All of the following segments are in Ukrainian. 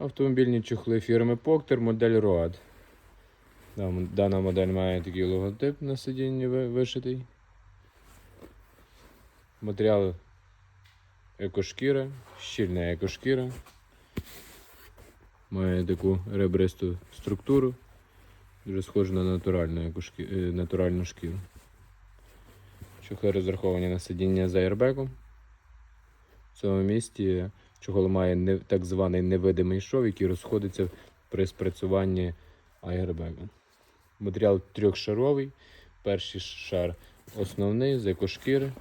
Автомобільні чохли фірми Поктер, модель Road. Дана модель має такий логотип на сидінні вишитий. Матеріал екошкіра, щільна екошкіра. Має таку ребристу структуру. Дуже схоже на натуральну, екошкі... е, натуральну шкіру. Чохли розраховані на сидіння з аербеком. В цьому місці чохол має не- так званий невидимий шов, який розходиться при спрацюванні аербега. Матеріал трьохшаровий. Перший шар основний з екошкіри.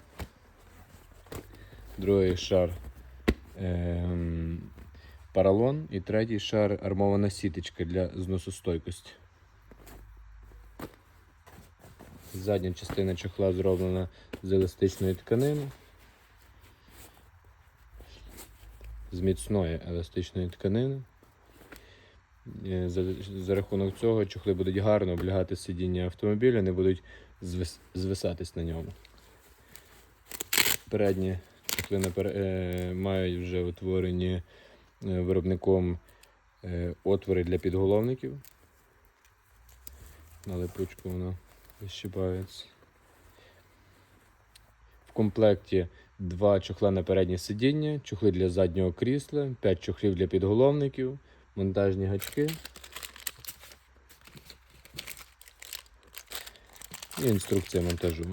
Другий шар ем, паралон і третій шар армована сіточка для зносостойкості. Задня частина чохла зроблена з еластичної тканини. З міцної еластичної тканини. Е, За, за рахунок цього чохли будуть гарно облягати сидіння автомобіля, не будуть звис, звисатись на ньому. Передні чохли напер- е, мають вже утворені е, виробником е, отвори для підголовників. На липучку воно вищипається. В комплекті два чохла на переднє сидіння, чохли для заднього крісла, 5 чохлів для підголовників, монтажні гачки. І інструкція монтажу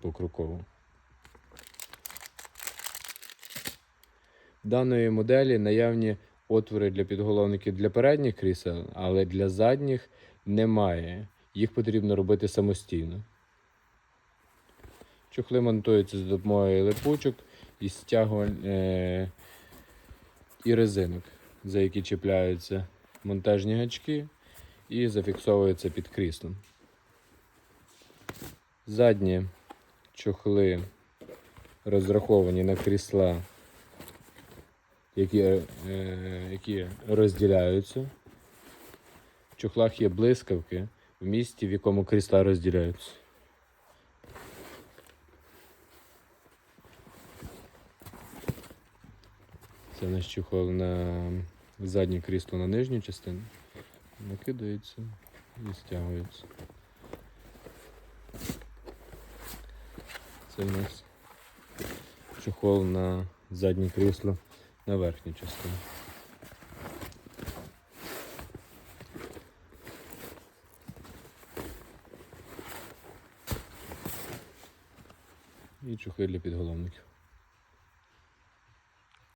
покроково. Даної моделі наявні отвори для підголовників для передніх крісел, але для задніх немає. Їх потрібно робити самостійно. Чохли монтуються за допомогою липучок і стягувань е- і резинок, за які чіпляються монтажні гачки і зафіксовуються під кріслом. Задні чохли розраховані на крісла, які, е, які розділяються. В чохлах є блискавки в місці, в якому крісла розділяються. Це наш чохол на заднє крісло на нижню частину. Накидається і стягується. Це у нас чохол на заднє крісло на верхню частину. І чохли для підголовників.